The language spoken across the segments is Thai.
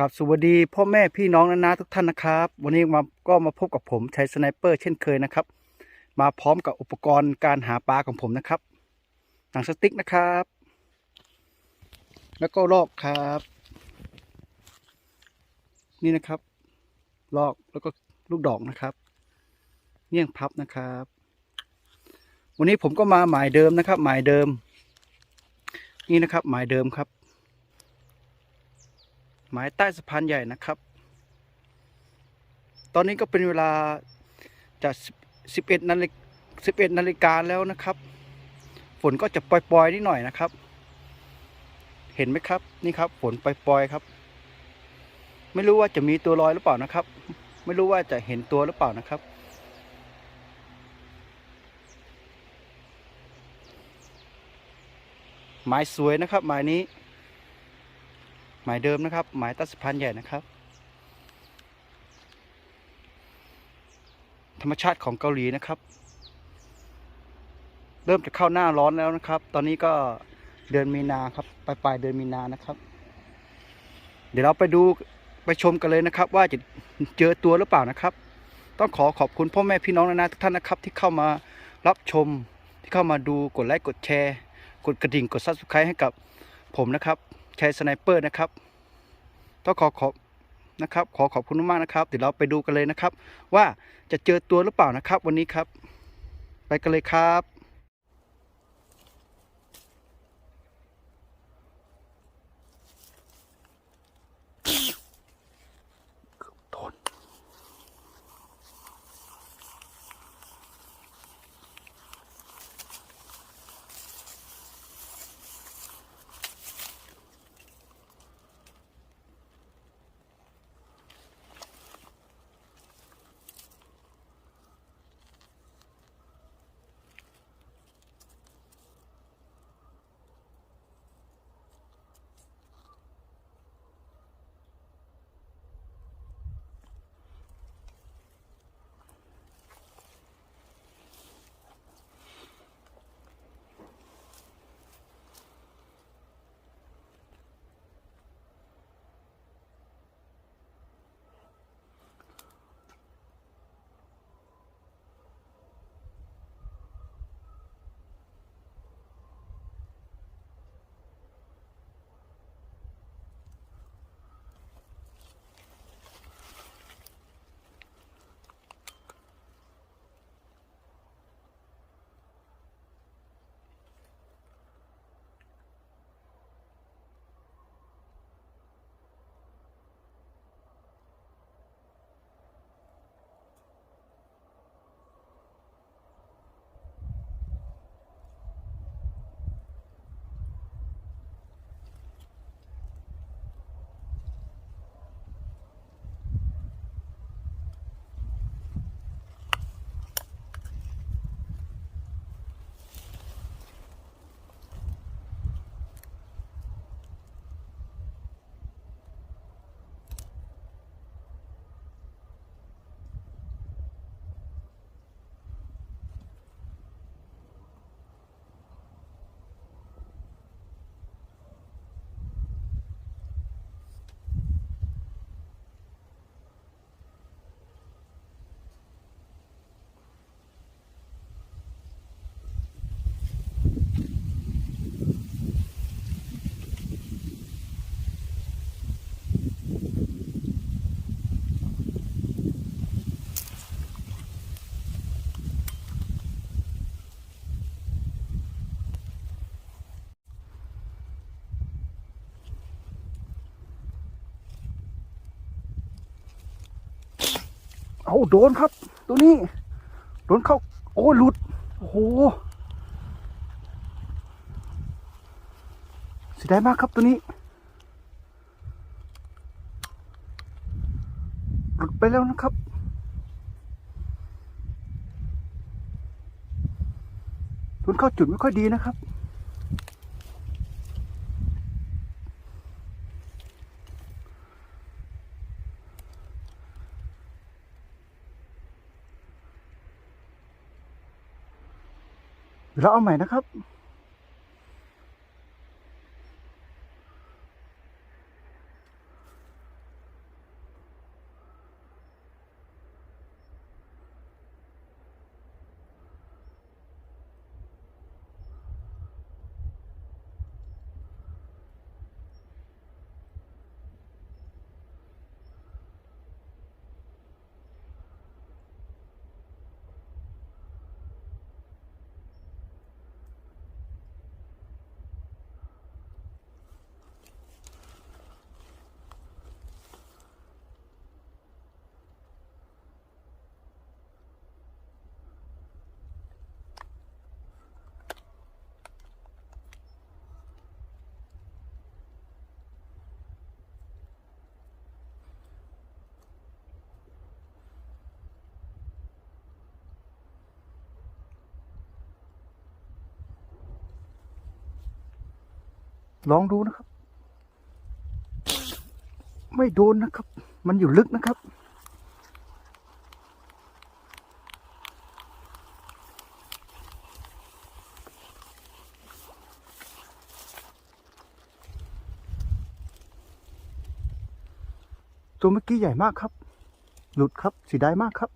กับสวัสดีพ่อแม่พี่น้องนานาทุกท่านนะครับ วันนี้มาก็มาพบกับผมชัยสไนเปอร์เช่นเคยนะครับ มาพร้อมกับอุปกรณ์การหาปลาของผมนะครับหนังสติ๊กนะครับ แล้วก็ลอกครับ นี่นะครับ ลอกแล้วก็ลูกดอกนะครับเงี้ยงพับนะครับ วันนี้ผมก็มาหมายเดิมนะครับ หมายเดิม นี่นะครับ หมายเดิมครับ หมายใต้สะพานใหญ่นะครับ ตอนนี้ก็เป็นเวลาจะ11นาฬิก11นาฬิกาแล้วนะครับ ฝนก็จะปล่อยๆนิดหน่อยนะครับ เห็นไหมครับนี่ครับ ฝนปล่อยๆครับ ไม่รู้ว่าจะมีตัวลอยหรือเปล่านะครับ ไม่รู้ว่าจะเห็นตัวหรือเปล่านะครับหมายสวยนะครับหมายนี้ หมายเดิมนะครับ หมายใต้สะพานใหญ่นะครับ ธรรมชาติของเกาหลีนะครับ เริ่มจะเข้าหน้าร้อนแล้วนะครับ ตอนนี้ก็เดือนมีนาครับปลายปลายเดือนมีนานะครับ เดี๋ยวเราไปดูไปชมกันเลยนะครับ ว่าจะเจอตัวหรือเปล่านะครับ ต้องขอขอบคุณพ่อแม่พี่น้องนานาทุกท่านนะครับ ที่เข้ามารับชมที่เข้ามาดูกดไลค์กดแชร์ กดกระดิ่งกดซับสไครต์ให้กับผมนะครับ แชร์สไนเปอร์นะครับต้องขอขอบนะครับขอขอบคุณมากนะครับ เดี๋ยวเราไปดูกันเลยนะครับ ว่าจะเจอตัวหรือเปล่านะครับ วันนี้ครับ ไปกันเลยครับ เอาโดนครับ ตัวนี้ โดนเข้า โอ้หลุด โอ้โหเสียดายมากครับตัวนี้ หลุดไปแล้วนะครับโดนเข้าจุดไม่ค่อยดีนะครับ เดี๋ยวเราเอาใหม่นะครับ ลองดูนะครับ ไม่โดนนะครับ มันอยู่ลึกนะครับ ตัวเมื่อกี้ใหญ่มากครับ หลุดครับเสียดายมากครับ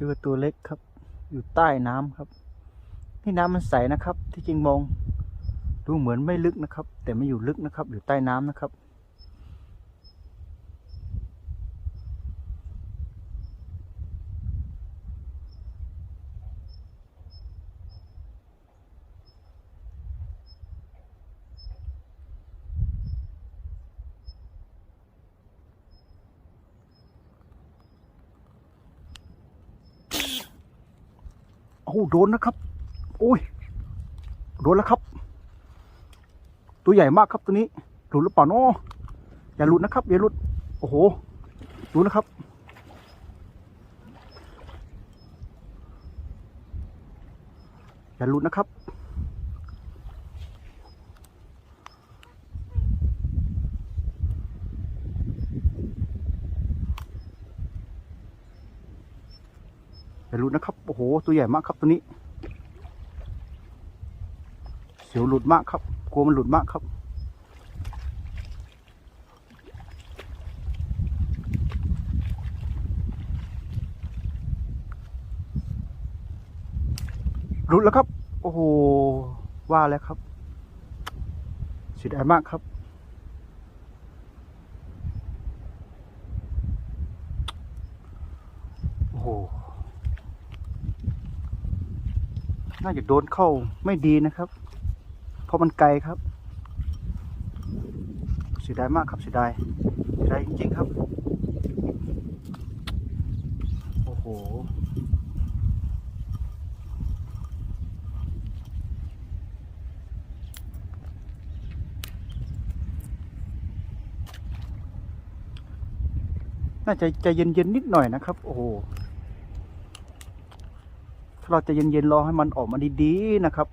เจอตัวเล็กครับ อยู่ใต้น้ำครับที่น้ำมันใสนะครับ ที่จริงมอง ดูเหมือนไม่ลึกนะครับ แต่ไม่อยู่ลึกนะครับ อยู่ใต้น้ำนะครับ อ้โดนนะครับ โอ้ย โดนแล้วครับ ตัวใหญ่มากครับตัวนี้ หลุดหรือเปล่าเนาะอย่าหลุดนะครับ อย่าหลุด โอ้โหดูนะครับ อย่าหลุดนะครับ อย่าหลุดนะครับ โอ้โห ตัวใหญ่มากครับตัวนี้ เสียวหลุดมากครับ กลัวมันหลุดมากครับ หลุดแล้วครับ โอ้โห ว่าแล้วครับเสียดายมากครับโอ้โห น่าจะโดนเข้าไม่ดีนะครับ เพราะมันไกลครับเสียดายมากครับเสียดายเสียดายจริงๆครับ โอ้โหน่าจะใจเย็นๆนิดหน่อยนะครับ โอ้โห เราจะเย็นๆรอให้มันออกมาดีๆนะครับ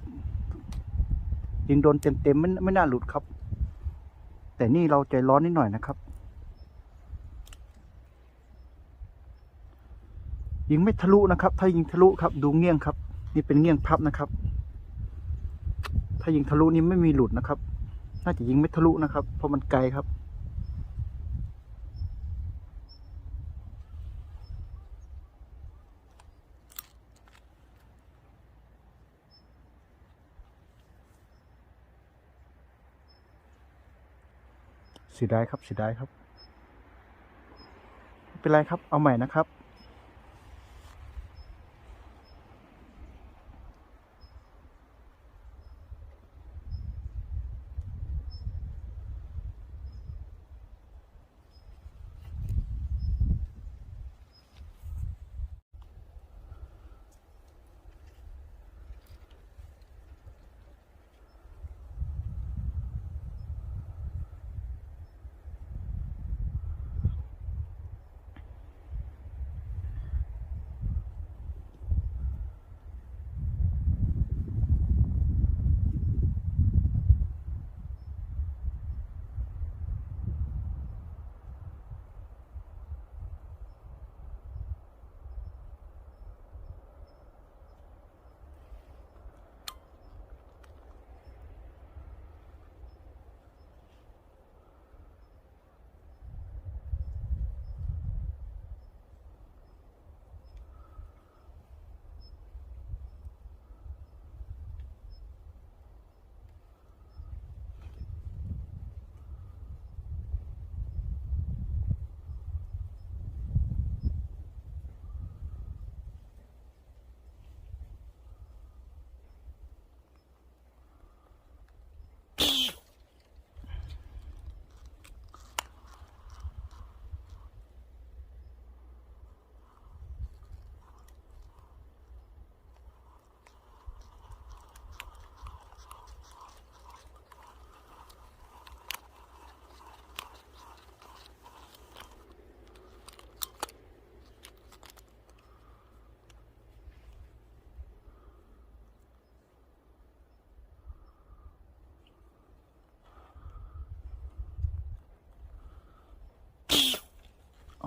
ยิงโดนเต็มๆไม่ไม่น่าหลุดครับ แต่นี่เราใจร้อนนิดหน่อยนะครับ ยิงไม่ทะลุนะครับ ถ้ายิงทะลุครับ ดูเงี้ยงครับ นี่เป็นเงี้ยงพับนะครับ ถ้ายิงทะลุนี่ไม่มีหลุดนะครับ น่าจะยิงไม่ทะลุนะครับ เพราะมันไกลครับ เสียดายครับเสียดายครับไม่เป็นไรครับเอาใหม่นะครับ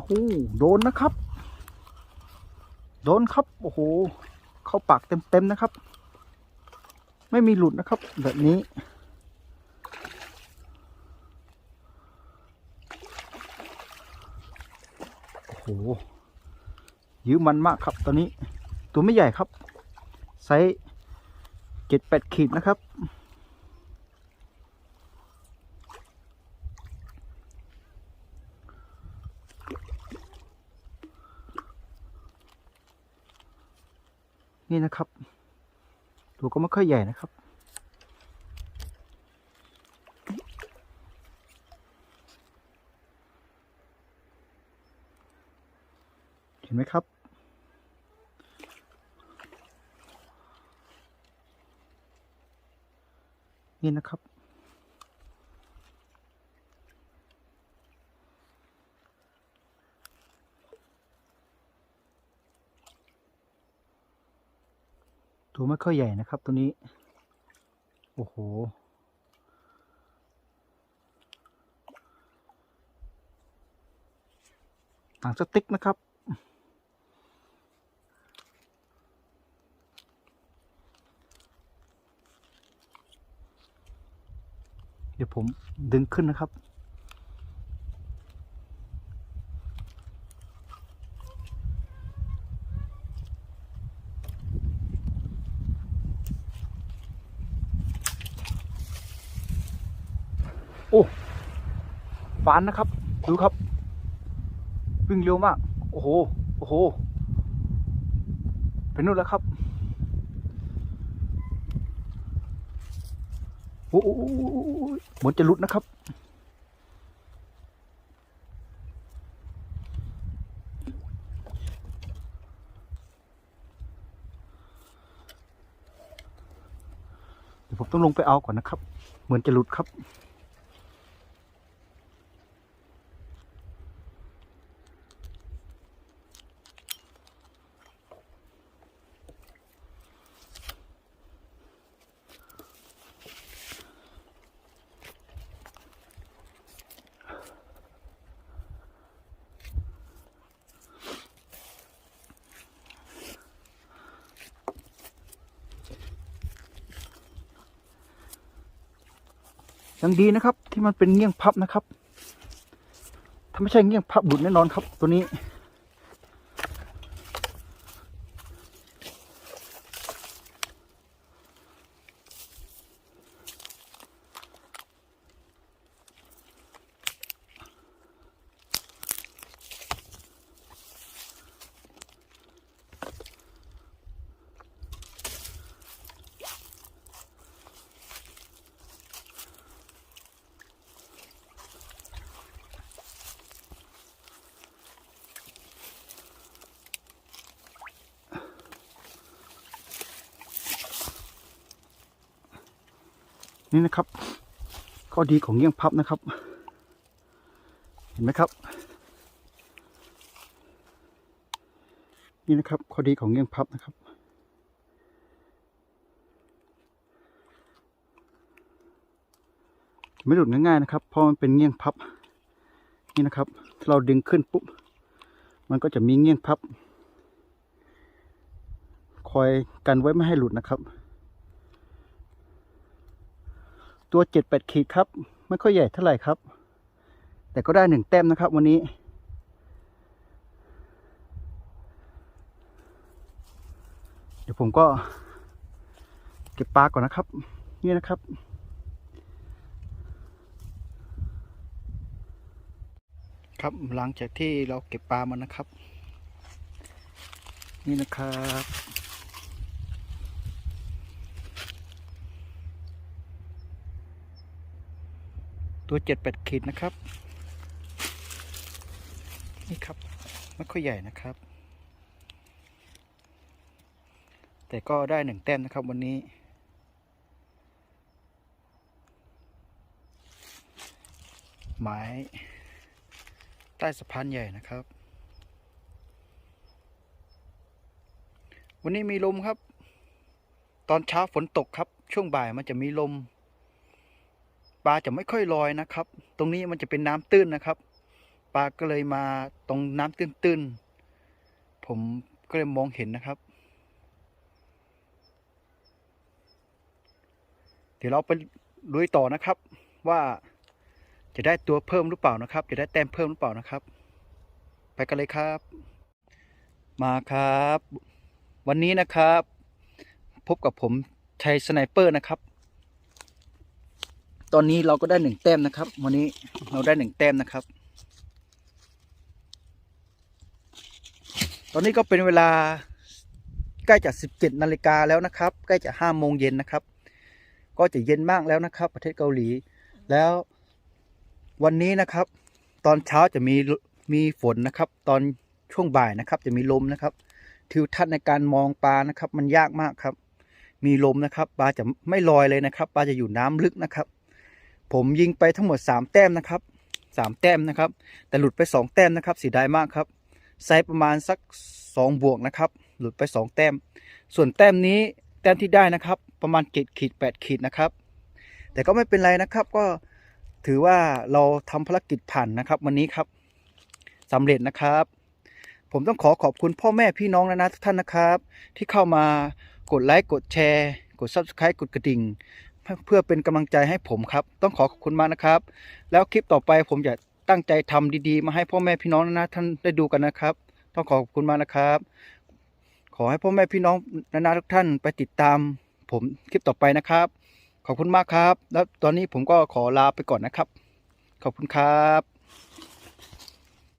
โอ้โหโดนนะครับ โดนครับ โอ้โห เข้าปากเต็มๆนะครับ ไม่มีหลุดนะครับ แบบนี้ โอ้โห ยื้อมันมากครับตอนนี้ ตัวไม่ใหญ่ครับ ไซส์เจ็ดแปดขีดนะครับ นี่นะครับตัวก็ไม่ค่อยใหญ่นะครับ เห็นไหมครับ นี่นะครับ ตัวไม่ค่อยใหญ่นะครับ ตัวนี้ โอ้โหหนังสติ๊กนะครับเดี๋ยวผมดึงขึ้นนะครับ โอ้ ฟานนะครับ ดูครับ วิ่งเร็วมาก โอ้โห โอ้โห เป็นนู่นแล้วครับ โอ้โหเหมือนจะหลุดนะครับ เดี๋ยวผมต้องลงไปเอาก่อนนะครับ เหมือนจะหลุดครับ ยังดีนะครับ ที่มันเป็นเงี้ยงพับนะครับ ถ้าไม่ใช่เงี้ยงพับบุดแน่นอนครับ ตัวนี้ นี่นะครับ ข้อดีของเงี้ยงพับนะครับ เห็นไหมครับ นี่นะครับข้อดีของเงี้ยงพับนะครับไม่หลุดง่ายๆนะครับ เพราะมันเป็นเงี้ยงพับ นี่นะครับ ถ้าเราดึงขึ้นปุ๊บ มันก็จะมีเงี้ยงพับ คอยกันไว้ไม่ให้หลุดนะครับ ตัวเจ็ดแปดขีดครับ ไม่ค่อยใหญ่เท่าไหร่ครับ แต่ก็ได้หนึ่งแต้มนะครับวันนี้เดี๋ยวผมก็เก็บปลาก่อนนะครับ นี่นะครับ ครับหลังจากที่เราเก็บปลามันนะครับ นี่นะครับ ตัวเจ็ดแปดขีดนะครับ นี่ครับ ไม่ค่อยใหญ่นะครับ แต่ก็ได้หนึ่งแต้มนะครับวันนี้ หมายใต้สะพานใหญ่นะครับ วันนี้มีลมครับ ตอนเช้าฝนตกครับ ช่วงบ่ายมันจะมีลม ลาจะไม่ค่อยลอยนะครับ ตรงนี้มันจะเป็นน้ำตื้นนะครับ ปลาก็เลยมาตรงน้ำตื้นๆ ผมก็เลยมองเห็นนะครับ เดี๋ยวเราไปลุยต่อนะครับ ว่าจะได้ตัวเพิ่มหรือเปล่านะครับ จะได้แต้มเพิ่มหรือเปล่านะครับ ไปกันเลยครับ มาครับ วันนี้นะครับ พบกับผมชัยสไนเปอร์นะครับ ตอนนี้เราก็ได้หนึ่งแต้มนะครับ วันนี้เราได้หนึ่งแต้มนะครับ ตอนนี้ก็เป็นเวลาใกล้จะสิบเจ็ดนาฬิกาแล้วนะครับ ใกล้จะห้าโมงเย็นนะครับ ก็จะเย็นมากแล้วนะครับ ประเทศเกาหลี แล้ววันนี้นะครับ ตอนเช้าจะมีมีฝนนะครับ ตอนช่วงบ่ายนะครับ จะมีลมนะครับ ทิวทัศน์ในการมองปลานะครับ มันยากมากครับ มีลมนะครับ ปลาจะไม่ลอยเลยนะครับ ปลาจะอยู่น้ำลึกนะครับ ผมยิงไปทั้งหมดสามแต้มนะครับสามแต้มนะครับ แต่หลุดไปสองแต้มนะครับเสียดายมากครับไซส์ประมาณสักสองบวกนะครับ หลุดไปสองแต้ม ส่วนแต้มนี้แต้มที่ได้นะครับ ประมาณเกตขีดแปดขีดนะครับ แต่ก็ไม่เป็นไรนะครับก็ถือว่าเราทำภารกิจผ่านนะครับ วันนี้ครับสำเร็จนะครับ ผมต้องขอขอบคุณพ่อแม่พี่น้องนะนะทุกท่านนะครับ ที่เข้ามากดไลค์กดแชร์ กด subscribe กดกระดิ่ง เพื่อเป็นกำลังใจให้ผมครับ ต้องขอขอบคุณมากนะครับ แล้วคลิปต่อไปผมจะตั้งใจทำดีๆ มาให้พ่อแม่พี่น้องนะนะท่านได้ดูกันนะครับ ต้องขอขอบคุณมากนะครับ ขอให้พ่อแม่พี่น้องนานาทุกท่านไปติดตาม ผมคลิปต่อไปนะครับ ขอบคุณมากครับ แล้วตอนนี้ผมก็ขอลาไปก่อนนะครับ ขอบคุณครับ